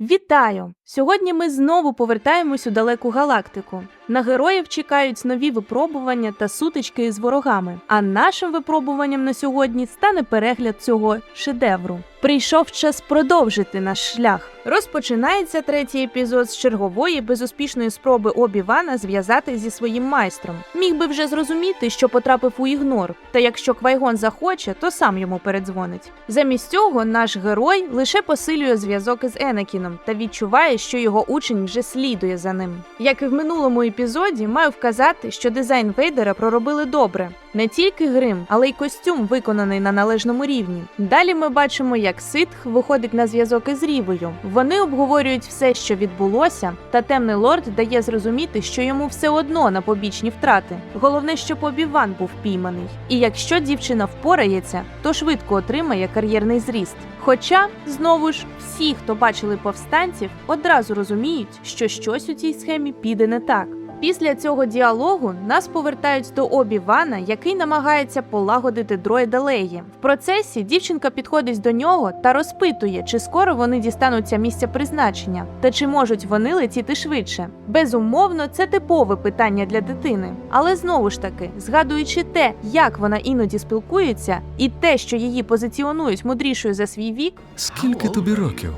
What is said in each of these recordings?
Вітаю! Сьогодні ми знову повертаємось у далеку галактику. На героїв чекають нові випробування та сутички з ворогами. А нашим випробуванням на сьогодні стане перегляд цього шедевру. Прийшов час продовжити наш шлях. Розпочинається третій епізод з чергової безуспішної спроби Обі-Вана зв'язати зі своїм майстром. Міг би вже зрозуміти, що потрапив у ігнор, та якщо Квайгон захоче, то сам йому передзвонить. Замість цього наш герой лише посилює зв'язок із Енакіном та відчуває, що його учень вже слідує за ним. Як і в минулому епізоді, маю вказати, що дизайн Вейдера проробили добре. Не тільки грим, але й костюм виконаний на належному рівні. Далі ми бачимо, як Ситх виходить на зв'язок із Рівою. Вони обговорюють все, що відбулося, та темний лорд дає зрозуміти, що йому все одно на побічні втрати. Головне, щоб Обіван був пійманий. І якщо дівчина впорається, то швидко отримає кар'єрний зріст. Хоча, знову ж, всі, хто бачили повстанців, одразу розуміють, що щось у цій схемі піде не так. Після цього діалогу нас повертають до Обі Вана, який намагається полагодити дроїда Леї. В процесі дівчинка підходить до нього та розпитує, чи скоро вони дістануться місця призначення, та чи можуть вони летіти швидше. Безумовно, це типове питання для дитини. Але знову ж таки, згадуючи те, як вона іноді спілкується, і те, що її позиціонують мудрішою за свій вік, Скільки тобі років?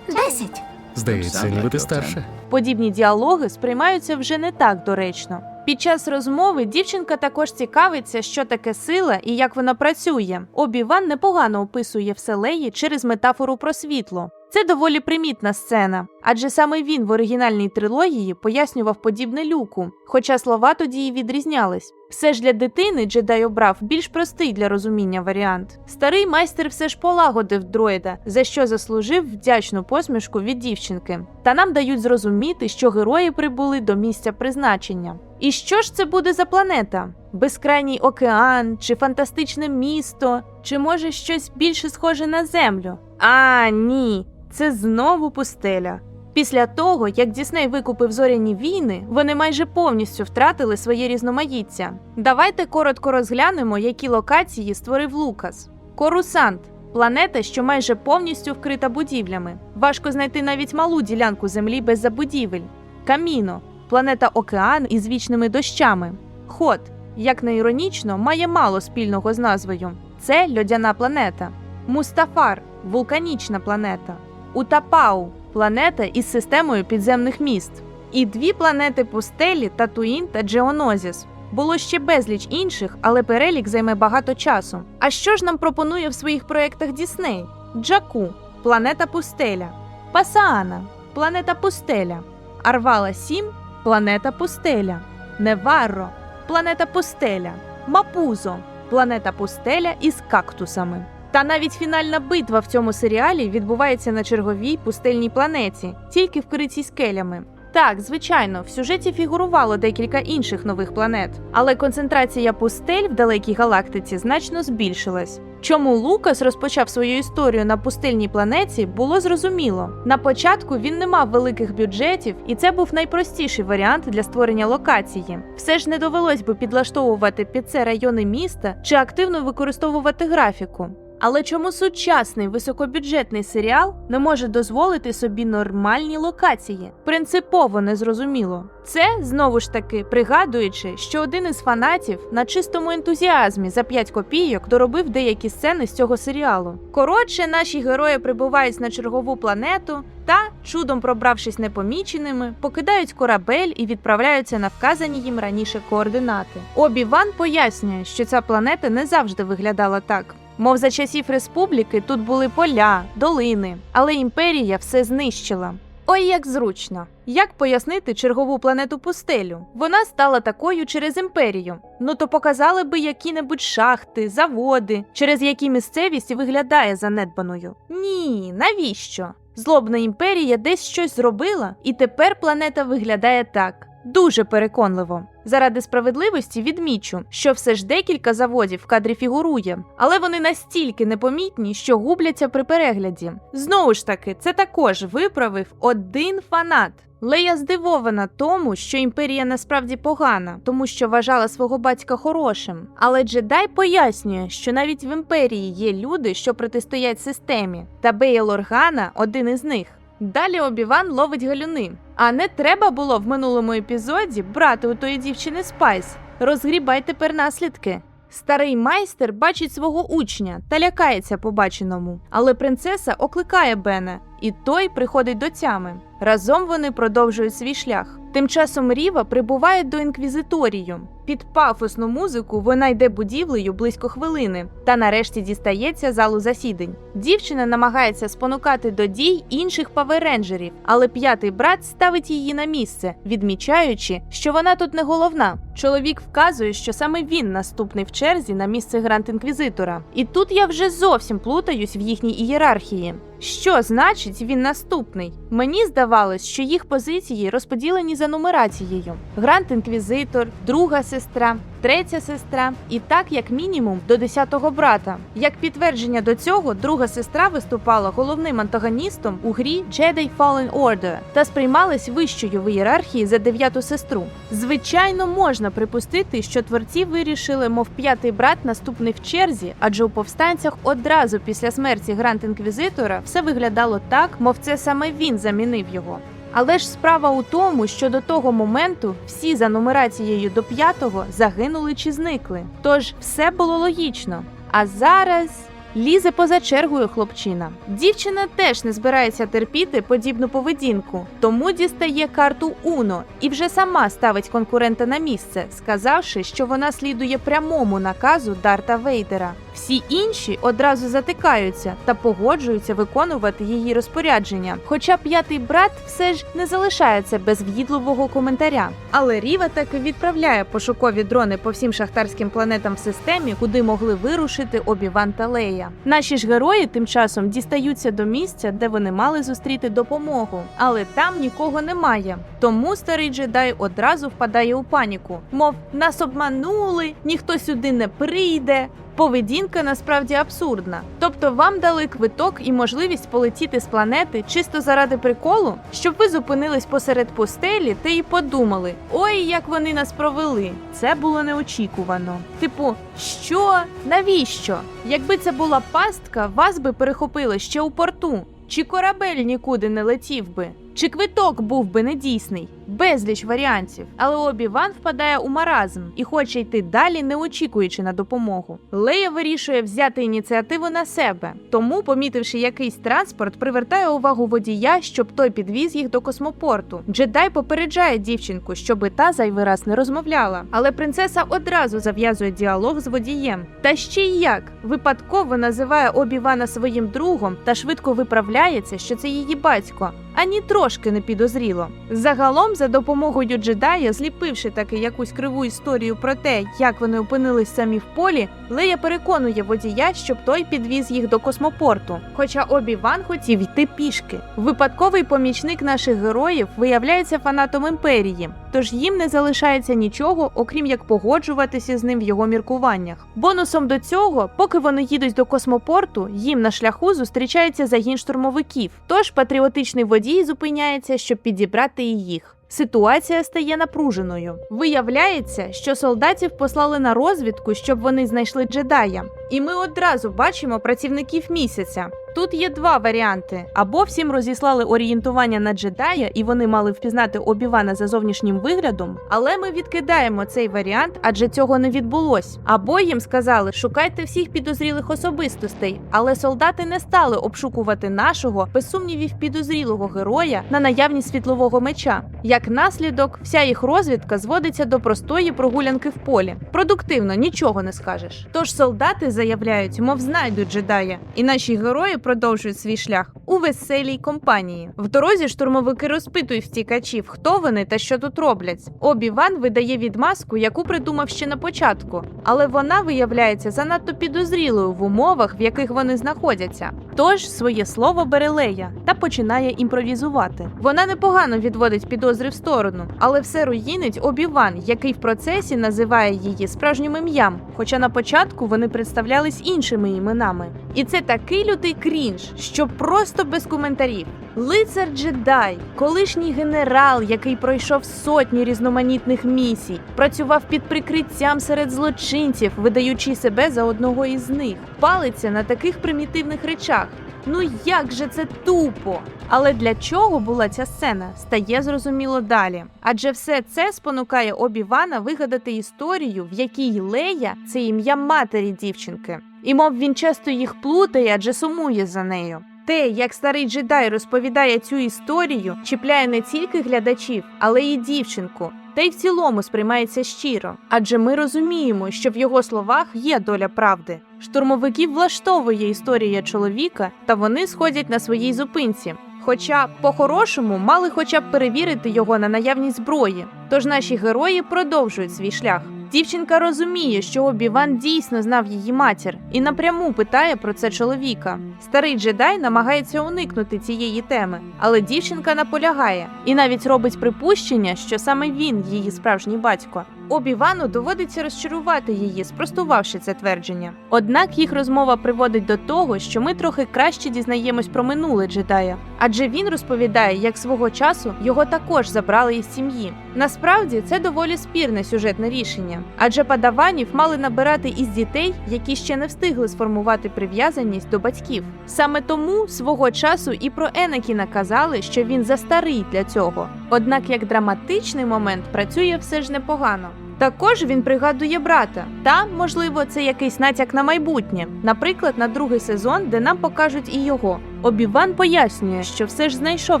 Десять. Здається, ніби ти старша. Подібні діалоги сприймаються вже не так доречно. Під час розмови дівчинка також цікавиться, що таке сила і як вона працює. Обі-Ван непогано описує все Леї через метафору про світло. Це доволі примітна сцена, адже саме він в оригінальній трилогії пояснював подібне люку, хоча слова тоді і відрізнялись. Все ж для дитини джедай обрав більш простий для розуміння варіант. Старий майстер все ж полагодив дроїда, за що заслужив вдячну посмішку від дівчинки. Та нам дають зрозуміти, що герої прибули до місця призначення. І що ж це буде за планета? Безкрайній океан, чи фантастичне місто, чи може щось більше схоже на землю? А, ні, це знову пустеля. Після того, як Дісней викупив зоряні війни, вони майже повністю втратили своє різноманіття. Давайте коротко розглянемо, які локації створив Лукас. Корусант планета, що майже повністю вкрита будівлями. Важко знайти навіть малу ділянку землі без забудівель. Каміно планета океан із вічними дощами. Хот, як не іронічно, має мало спільного з назвою. Це льодяна планета. Мустафар вулканічна планета. Утапау планета із системою підземних міст. І дві планети пустелі Татуїн та Джеонозіс. Було ще безліч інших, але перелік займе багато часу. А що ж нам пропонує в своїх проєктах Дісней? Джаку планета пустеля, Пасаана планета пустеля, Арвала 7 планета пустеля, Неварро планета пустеля, Мапузо планета пустеля із кактусами. Та навіть фінальна битва в цьому серіалі відбувається на черговій пустельній планеті, тільки вкритій скелями. Так, звичайно, в сюжеті фігурувало декілька інших нових планет, але концентрація пустель в далекій галактиці значно збільшилась. Чому Лукас розпочав свою історію на пустельній планеті, було зрозуміло. На початку він не мав великих бюджетів, і це був найпростіший варіант для створення локації. Все ж не довелось би підлаштовувати під це райони міста чи активно використовувати графіку. Але чому сучасний високобюджетний серіал не може дозволити собі нормальні локації? Принципово незрозуміло. Це знову ж таки пригадуючи, що один із фанатів на чистому ентузіазмі за 5 копійок доробив деякі сцени з цього серіалу. Коротше, наші герої прибувають на чергову планету та, чудом пробравшись непоміченими, покидають корабель і відправляються на вказані їм раніше координати. Обі Ван пояснює, що ця планета не завжди виглядала так. Мов за часів республіки тут були поля, долини, але імперія все знищила. Ой, як зручно. Як пояснити чергову планету пустелю? Вона стала такою через імперію. Ну то показали би які-небудь шахти, заводи, через які місцевість виглядає занедбаною. Ні, навіщо? Злобна імперія десь щось зробила, і тепер планета виглядає так. Дуже переконливо. Заради справедливості відмічу, що все ж декілька заводів в кадрі фігурує, але вони настільки непомітні, що губляться при перегляді. Знову ж таки, це також виправив один фанат. Лея здивована тому, що імперія насправді погана, тому що вважала свого батька хорошим. Але джедай пояснює, що навіть в імперії є люди, що протистоять системі, та Бейл Органа один із них. Далі Обіван ловить галюни. А не треба було в минулому епізоді брати у тої дівчини спайс. Розгрібай тепер наслідки. Старий майстер бачить свого учня та лякається побаченому. Але принцеса окликає Бена, і той приходить до тями. Разом вони продовжують свій шлях. Тим часом Ріва прибуває до інквізиторію. Під пафосну музику вона йде будівлею близько хвилини та нарешті дістається залу засідань. Дівчина намагається спонукати до дій інших паверенджерів, але п'ятий брат ставить її на місце, відмічаючи, що вона тут не головна. Чоловік вказує, що саме він наступний в черзі на місце гранд інквізитора. І тут я вже зовсім плутаюсь в їхній ієрархії. Що значить він наступний? Мені здавалось, що їх позиції розподілені за нумерацією: Гранд інквізитор, друга сестра, третя сестра, і так як мінімум до десятого брата. Як підтвердження до цього, друга сестра виступала головним антагоністом у грі Jedi Fallen Order та сприймалась вищою в ієрархії за дев'яту сестру. Звичайно, можна припустити, що творці вирішили, мов п'ятий брат наступний в черзі, адже у повстанцях одразу після смерті Гранд Інквізитора все виглядало так, мов це саме він замінив його. Але ж справа у тому, що до того моменту всі за нумерацією до п'ятого загинули чи зникли. Тож все було логічно. А зараз лізе поза чергою хлопчина. Дівчина теж не збирається терпіти подібну поведінку, тому дістає карту Уно і вже сама ставить конкурента на місце, сказавши, що вона слідує прямому наказу Дарта Вейдера. Всі інші одразу затикаються та погоджуються виконувати її розпорядження. Хоча п'ятий брат все ж не залишається без в'їдливого коментаря. Але Ріва таки відправляє пошукові дрони по всім шахтарським планетам в системі, куди могли вирушити Обіван та Лея. Наші ж герої тим часом дістаються до місця, де вони мали зустріти допомогу, але там нікого немає. Тому старий джедай одразу впадає у паніку. Мов нас обманули, ніхто сюди не прийде. Поведінка насправді абсурдна. Тобто вам дали квиток і можливість полетіти з планети чисто заради приколу, щоб ви зупинились посеред постелі та й подумали: ой, як вони нас провели. Це було неочікувано. Типу, що? Навіщо? Якби це була пастка, вас би перехопили ще у порту. Чи корабель нікуди не летів би? Чи квиток був би недійсний? Безліч варіантів. Але Обі-Ван впадає у маразм і хоче йти далі, не очікуючи на допомогу. Лея вирішує взяти ініціативу на себе, тому, помітивши якийсь транспорт, привертає увагу водія, щоб той підвіз їх до космопорту. Джедай попереджає дівчинку, щоби та зайвий раз не розмовляла. Але принцеса одразу зав'язує діалог з водієм. Та ще й як випадково називає Обі-Вана своїм другом та швидко виправляється, що це її батько. Ані трошки не підозріло. Загалом, за допомогою джедая, зліпивши таки якусь криву історію про те, як вони опинились самі в полі, Лея переконує водія, щоб той підвіз їх до космопорту. Хоча Обі-Ван хотів йти пішки. Випадковий помічник наших героїв виявляється фанатом імперії, тож їм не залишається нічого, окрім як погоджуватися з ним в його міркуваннях. Бонусом до цього, поки вони їдуть до космопорту, їм на шляху зустрічається загін штурмовиків. Тож патріотичний водій зупиняється, щоб підібрати їх. Ситуація стає напруженою. Виявляється, що солдатів послали на розвідку, щоб вони знайшли джедая. І ми одразу бачимо працівників місяця. Тут є два варіанти: або всім розіслали орієнтування на джедая, і вони мали впізнати Обівана за зовнішнім виглядом. Але ми відкидаємо цей варіант, адже цього не відбулось. Або їм сказали, шукайте всіх підозрілих особистостей, але солдати не стали обшукувати нашого, без сумнівів, підозрілого героя на наявність світлового меча. Як наслідок, вся їх розвідка зводиться до простої прогулянки в полі. Продуктивно, нічого не скажеш. Тож солдати заявляють, мов знайдуть джедая, і наші герої продовжують свій шлях у веселій компанії. В дорозі штурмовики розпитують втікачів, хто вони та що тут роблять. Обі-Ван видає відмазку, яку придумав ще на початку, але вона виявляється занадто підозрілою в умовах, в яких вони знаходяться. Тож своє слово бере Лея та починає імпровізувати. Вона непогано відводить підозри в сторону, але все руїнить Обі-Ван, який в процесі називає її справжнім ім'ям, хоча на початку вони представлялись іншими іменами. І це такий лютий крінж, що просто без коментарів. Лицар джедай, колишній генерал, який пройшов сотні різноманітних місій, працював під прикриттям серед злочинців, видаючи себе за одного із них, палиться на таких примітивних речах. Ну як же це тупо? Але для чого була ця сцена, стає зрозуміло далі. Адже все це спонукає Обі-Вана вигадати історію, в якій Лея це ім'я матері дівчинки. І мов він часто їх плутає, адже сумує за нею. Те, як старий джедай розповідає цю історію, чіпляє не тільки глядачів, але й дівчинку. Та й в цілому сприймається щиро, адже ми розуміємо, що в його словах є доля правди. Штурмовиків влаштовує історія чоловіка, та вони сходять на своїй зупинці. Хоча, по-хорошому, мали хоча б перевірити його на наявність зброї. Тож наші герої продовжують свій шлях. Дівчинка розуміє, що Обі-Ван дійсно знав її матір, і напряму питає про це чоловіка. Старий джедай намагається уникнути цієї теми, але дівчинка наполягає і навіть робить припущення, що саме він її справжній батько. Обі-Вану доводиться розчарувати її, спростувавши це твердження. Однак їх розмова приводить до того, що ми трохи краще дізнаємось про минуле джедая, адже він розповідає, як свого часу його також забрали із сім'ї. Насправді це доволі спірне сюжетне рішення, адже падаванів мали набирати із дітей, які ще не встигли сформувати прив'язаність до батьків. Саме тому свого часу і про Енакіна казали, що він застарий для цього. Однак як драматичний момент працює все ж непогано. Також він пригадує брата, та можливо, це якийсь натяк на майбутнє, наприклад, на другий сезон, де нам покажуть і його. Обіван пояснює, що все ж знайшов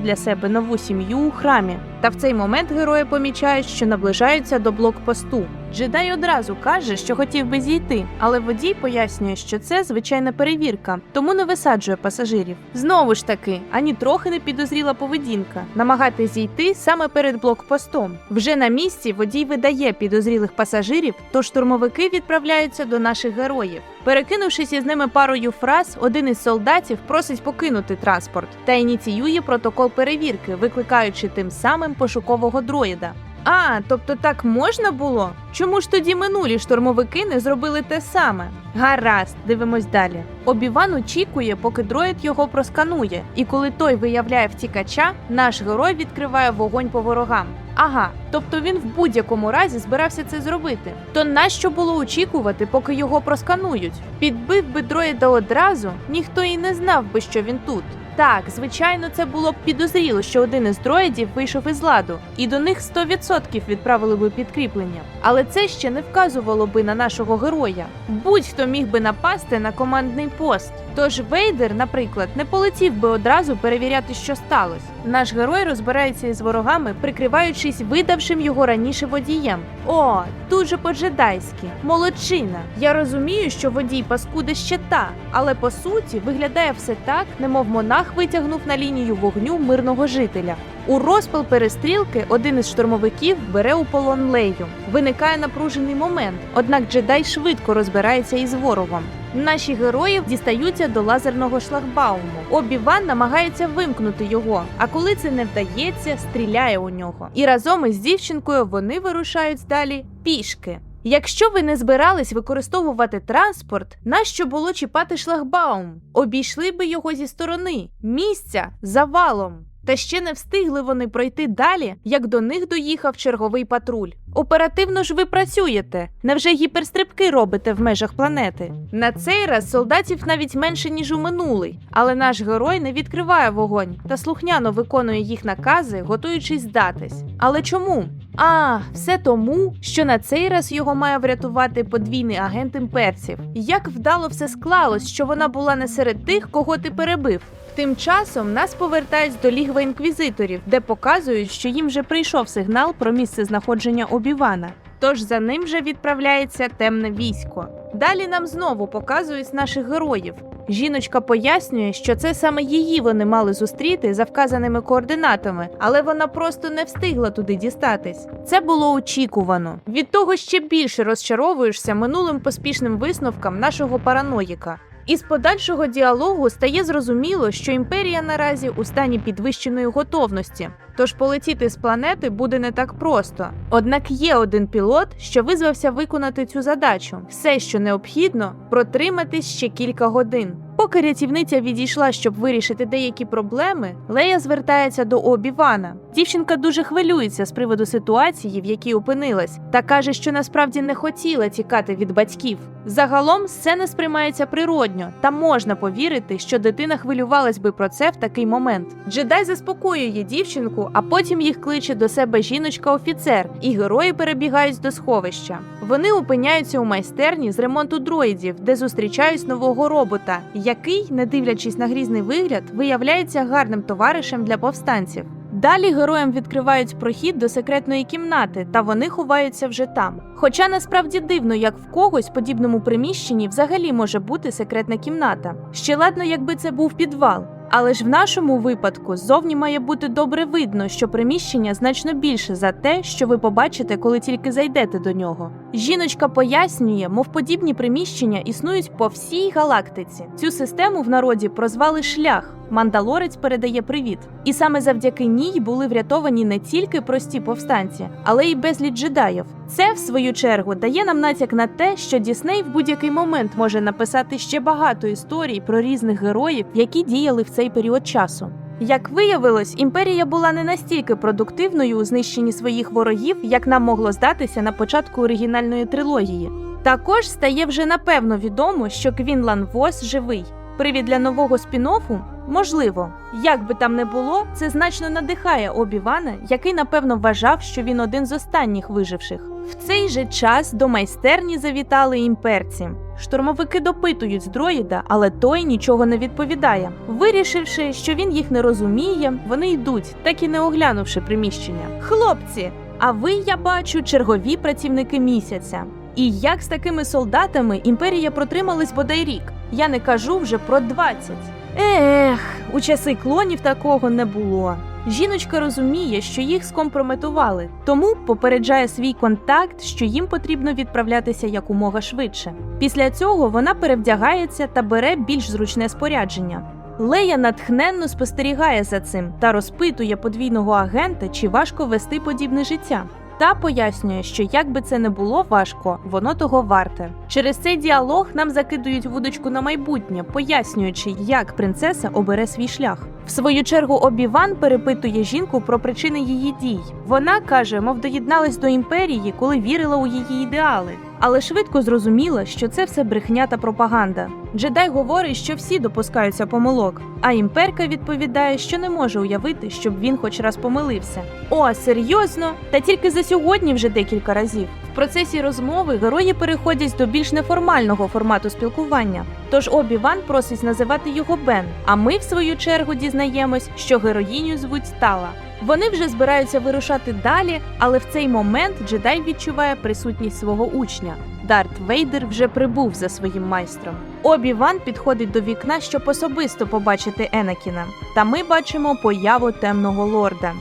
для себе нову сім'ю у храмі. Та в цей момент герої помічають, що наближаються до блокпосту. Джедай одразу каже, що хотів би зійти, але водій пояснює, що це звичайна перевірка, тому не висаджує пасажирів. Знову ж таки, ані трохи не підозріла поведінка, намагатись зійти саме перед блокпостом. Вже на місці водій видає підозрілих пасажирів, то штурмовики відправляються до наших героїв. Перекинувшись із ними парою фраз, один із солдатів просить покинути транспорт та ініціює протокол перевірки, викликаючи тим самим пошукового дроїда. А, тобто так можна було? Чому ж тоді минулі штурмовики не зробили те саме? Гаразд, дивимось далі. Обіван очікує, поки дроїд його просканує, і коли той виявляє втікача, наш герой відкриває вогонь по ворогам. Ага, тобто він в будь-якому разі збирався це зробити. То нащо було очікувати, поки його просканують? Підбив би дроїда одразу, ніхто і не знав би, що він тут. Так, звичайно, це було б підозріло, що один із дроїдів вийшов із ладу, і до них 100% відправили би підкріплення. Але це ще не вказувало би на нашого героя. Будь-хто міг би напасти на командний пост. Тож Вейдер, наприклад, не полетів би одразу перевіряти, що сталося. Наш герой розбирається із ворогами, прикриваючись видавшим його раніше водієм. О, дуже по-джедайськи, молодчина. Я розумію, що водій паскуди ще та, але по суті виглядає все так, немов монах витягнув на лінію вогню мирного жителя. У розпал перестрілки один із штурмовиків бере у полон Лею. Виникає напружений момент, однак джедай швидко розбирається із ворогом. Наші герої дістаються до лазерного шлагбауму. Обі-Ван намагається вимкнути його, а коли це не вдається, стріляє у нього. І разом із дівчинкою вони вирушають далі пішки. Якщо ви не збирались використовувати транспорт, нащо було чіпати шлагбаум? Обійшли би його зі сторони, місця завалом. Та ще не встигли вони пройти далі, як до них доїхав черговий патруль. Оперативно ж ви працюєте. Невже гіперстрибки робите в межах планети? На цей раз солдатів навіть менше ніж у минулий, але наш герой не відкриває вогонь та слухняно виконує їх накази, готуючись здатись. Але чому? А, все тому, що на цей раз його має врятувати подвійний агент імперців. Як вдало все склалось, що вона була не серед тих, кого ти перебив. Тим часом нас повертають до лігва інквізиторів, де показують, що їм вже прийшов сигнал про місце знаходження Обівана. Тож за ним вже відправляється темне військо. Далі нам знову показують наших героїв. Жіночка пояснює, що це саме її вони мали зустріти за вказаними координатами, але вона просто не встигла туди дістатись. Це було очікувано. Від того ще більше розчаровуєшся минулим поспішним висновкам нашого параноїка. Із подальшого діалогу стає зрозуміло, що імперія наразі у стані підвищеної готовності, тож полетіти з планети буде не так просто. Однак є один пілот, що визвався виконати цю задачу. Все, що необхідно, протриматись ще кілька годин. Поки рятівниця відійшла, щоб вирішити деякі проблеми, Лея звертається до Обі-Вана. Дівчинка дуже хвилюється з приводу ситуації, в якій опинилась, та каже, що насправді не хотіла тікати від батьків. Загалом сцена сприймається природньо, та можна повірити, що дитина хвилювалась би про це в такий момент. Джедай заспокоює дівчинку, а потім їх кличе до себе жіночка-офіцер, і герої перебігають до сховища. Вони опиняються у майстерні з ремонту дроїдів, де зустрічають нового робота, який, не дивлячись на грізний вигляд, виявляється гарним товаришем для повстанців. Далі героям відкривають прохід до секретної кімнати, та вони ховаються вже там. Хоча насправді дивно, як в когось подібному приміщенні взагалі може бути секретна кімната. Ще ладно, якби це був підвал. Але ж в нашому випадку ззовні має бути добре видно, що приміщення значно більше за те, що ви побачите, коли тільки зайдете до нього. Жіночка пояснює, мов подібні приміщення існують по всій галактиці. Цю систему в народі прозвали шлях. Мандалорець передає привіт. І саме завдяки ній були врятовані не тільки прості повстанці, але й безліч джедаїв. Це, в свою чергу, дає нам натяк на те, що Дісней в будь-який момент може написати ще багато історій про різних героїв, які діяли в цей період часу. Як виявилось, імперія була не настільки продуктивною у знищенні своїх ворогів, як нам могло здатися на початку оригінальної трилогії. Також стає вже напевно відомо, що Квінлан Вос живий. Привід для нового спін-оффу? Можливо, як би там не було, це значно надихає Обі-Вана, який напевно вважав, що він один з останніх виживших. В цей же час до майстерні завітали імперці. Штурмовики допитують з дроїда, але той нічого не відповідає. Вирішивши, що він їх не розуміє, вони йдуть, так і не оглянувши приміщення. Хлопці, а ви, я бачу, чергові працівники місяця. І як з такими солдатами імперія протрималась бодай рік? Я не кажу вже про 20. Ех, у часи клонів такого не було. Жіночка розуміє, що їх скомпрометували, тому попереджає свій контакт, що їм потрібно відправлятися якомога швидше. Після цього вона перевдягається та бере більш зручне спорядження. Лея натхненно спостерігає за цим та розпитує подвійного агента, чи важко вести подібне життя. Та пояснює, що як би це не було важко, воно того варте. Через цей діалог нам закидують вудочку на майбутнє, пояснюючи, як принцеса обере свій шлях. В свою чергу Обіван перепитує жінку про причини її дій. Вона каже, мов доєдналась до імперії, коли вірила у її ідеали. Але швидко зрозуміла, що це все брехня та пропаганда. Джедай говорить, що всі допускаються помилок, а імперка відповідає, що не може уявити, щоб він хоч раз помилився. О, серйозно? Та тільки за сьогодні вже декілька разів. Процесі розмови герої переходять до більш неформального формату спілкування. Тож Обі-Ван просить називати його Бен. А ми, в свою чергу, дізнаємось, що героїню звуть Тала. Вони вже збираються вирушати далі, але в цей момент джедай відчуває присутність свого учня. Дарт Вейдер вже прибув за своїм майстром. Обі Ван підходить до вікна, щоб особисто побачити Енакіна. Та ми бачимо появу темного лорда.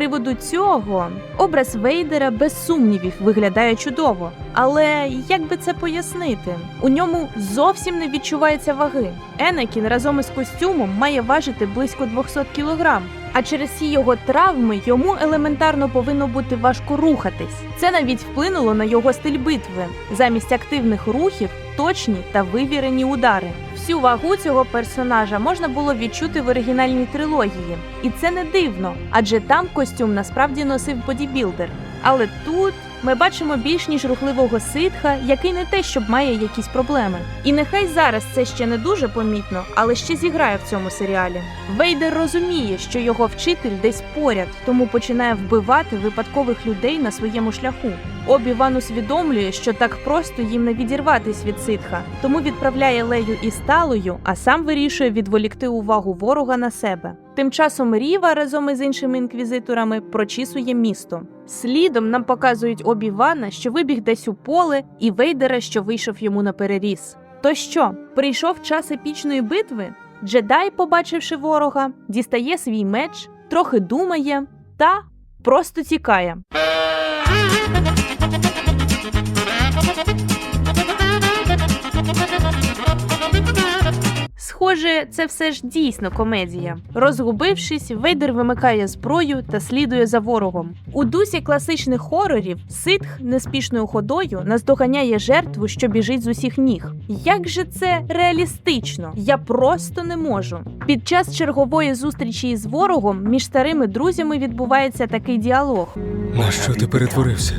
Приводу цього образ Вейдера без сумнівів виглядає чудово. Але як би це пояснити? У ньому зовсім не відчувається ваги. Енекін разом із костюмом має важити близько 200 кілограм. А через всі його травми йому елементарно повинно бути важко рухатись. Це навіть вплинуло на його стиль битви. Замість активних рухів точні та вивірені удари. Всю вагу цього персонажа можна було відчути в оригінальній трилогії, і це не дивно, адже там костюм насправді носив бодібілдер. Але тут ми бачимо більш ніж рухливого ситха, який не те, щоб має якісь проблеми. І нехай зараз це ще не дуже помітно, але ще зіграє в цьому серіалі. Вейдер розуміє, що його вчитель десь поряд, тому починає вбивати випадкових людей на своєму шляху. Обі-Ван усвідомлює, що так просто їм не відірватись від ситха, тому відправляє Лею із Талою, а сам вирішує відволікти увагу ворога на себе. Тим часом Ріва разом із іншими інквізиторами прочісує місто. Слідом нам показують Обі-Вана, що вибіг десь у поле, і Вейдера, що вийшов йому на переріз. То що, прийшов час епічної битви? Джедай, побачивши ворога, дістає свій меч, трохи думає та просто тікає. Схоже, це все ж дійсно комедія. Розгубившись, Вейдер вимикає зброю та слідує за ворогом. У дусі класичних хорорів ситх неспішною ходою наздоганяє жертву, що біжить з усіх ніг. Як же це реалістично? Я просто не можу. Під час чергової зустрічі із ворогом між старими друзями відбувається такий діалог. На що ти перетворився?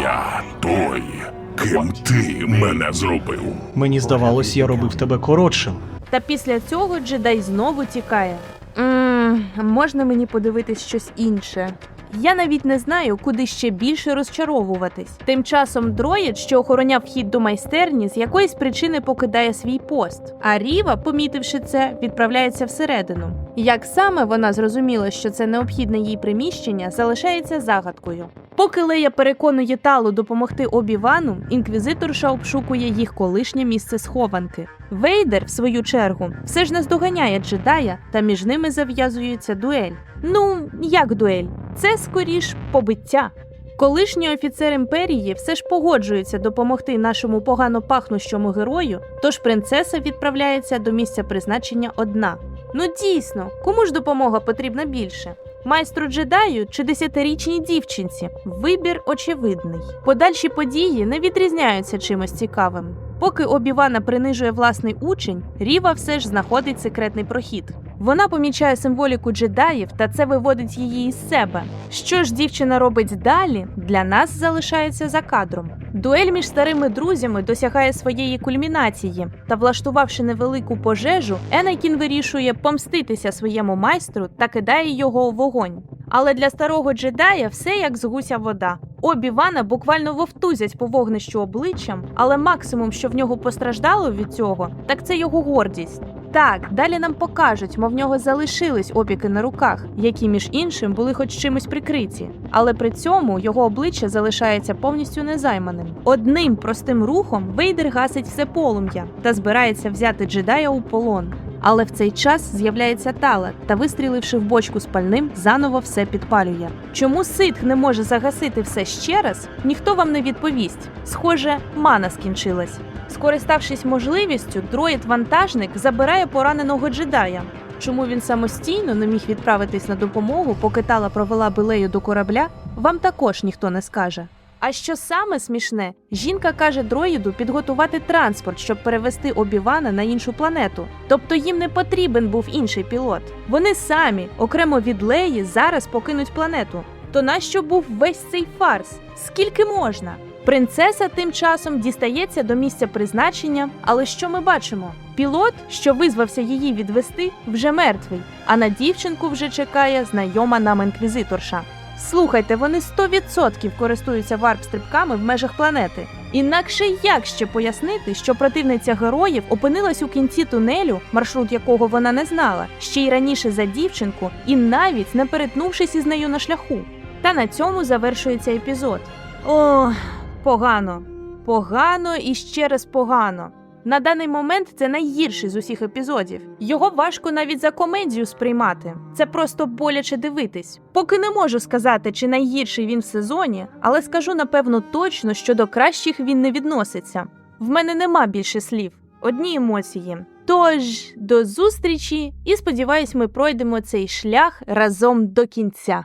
Я той, ким ти мене зробив. Мені здавалось, я робив тебе коротшим. Та після цього джедай знову тікає. Ммм, можна мені подивитись щось інше. Я навіть не знаю, куди ще більше розчаровуватись. Тим часом дроїд, що охороняв вхід до майстерні, з якоїсь причини покидає свій пост. А Ріва, помітивши це, відправляється всередину. Як саме вона зрозуміла, що це необхідне їй приміщення, залишається загадкою. Поки Лея переконує Талу допомогти Обі-Вану, інквізиторша обшукує їх колишнє місце схованки. Вейдер, в свою чергу, все ж наздоганяє джедая, та між ними зав'язується дуель. Ну, як дуель? Це скоріш побиття. Колишній офіцер імперії все ж погоджується допомогти нашому погано пахнущому герою, тож принцеса відправляється до місця призначення одна. Ну дійсно, кому ж допомога потрібна більше? Майстру джедаю чи десятирічній дівчинці? Вибір очевидний. Подальші події не відрізняються чимось цікавим. Поки Обівана принижує власний учень, Ріва все ж знаходить секретний прохід. Вона помічає символіку джедаїв, та це виводить її із себе. Що ж дівчина робить далі, для нас залишається за кадром. Дуель між старими друзями досягає своєї кульмінації, та, влаштувавши невелику пожежу, Енакін вирішує помститися своєму майстру та кидає його у вогонь. Але для старого джедая все як з гуся вода. Обі Вана буквально вовтузять по вогнищу обличчям, але максимум, що в нього постраждало від цього, так це його гордість. Так, далі нам покажуть, мов в нього залишились опіки на руках, які між іншим були хоч чимось прикриті. Але при цьому його обличчя залишається повністю незайманим. Одним простим рухом Вейдер гасить все полум'я та збирається взяти джедая у полон. Але в цей час з'являється Тала та, вистріливши в бочку з пальним, заново все підпалює. Чому ситх не може загасити все ще раз, ніхто вам не відповість. Схоже, мана скінчилась. Скориставшись можливістю, дроїд-вантажник забирає пораненого джедая. Чому він самостійно не міг відправитись на допомогу, поки Тала провела билею до корабля, вам також ніхто не скаже. А що саме смішне, жінка каже дроїду підготувати транспорт, щоб перевести Обівана на іншу планету. Тобто їм не потрібен був інший пілот. Вони самі, окремо від Леї, зараз покинуть планету. То нащо був весь цей фарс? Скільки можна? Принцеса тим часом дістається до місця призначення, але що ми бачимо? Пілот, що визвався її відвести, вже мертвий, а на дівчинку вже чекає знайома нам інквізиторша. Слухайте, вони 100% користуються варп-стрибками в межах планети. Інакше як ще пояснити, що противниця героїв опинилась у кінці тунелю, маршрут якого вона не знала, ще й раніше за дівчинку, і навіть не перетнувшись із нею на шляху. Та на цьому завершується епізод. О, погано. Погано і ще раз погано. На даний момент це найгірший з усіх епізодів. Його важко навіть за комедію сприймати. Це просто боляче дивитись. Поки не можу сказати, чи найгірший він в сезоні, але скажу напевно точно, що до кращих він не відноситься. В мене нема більше слів, одні емоції. Тож до зустрічі і сподіваюсь, ми пройдемо цей шлях разом до кінця.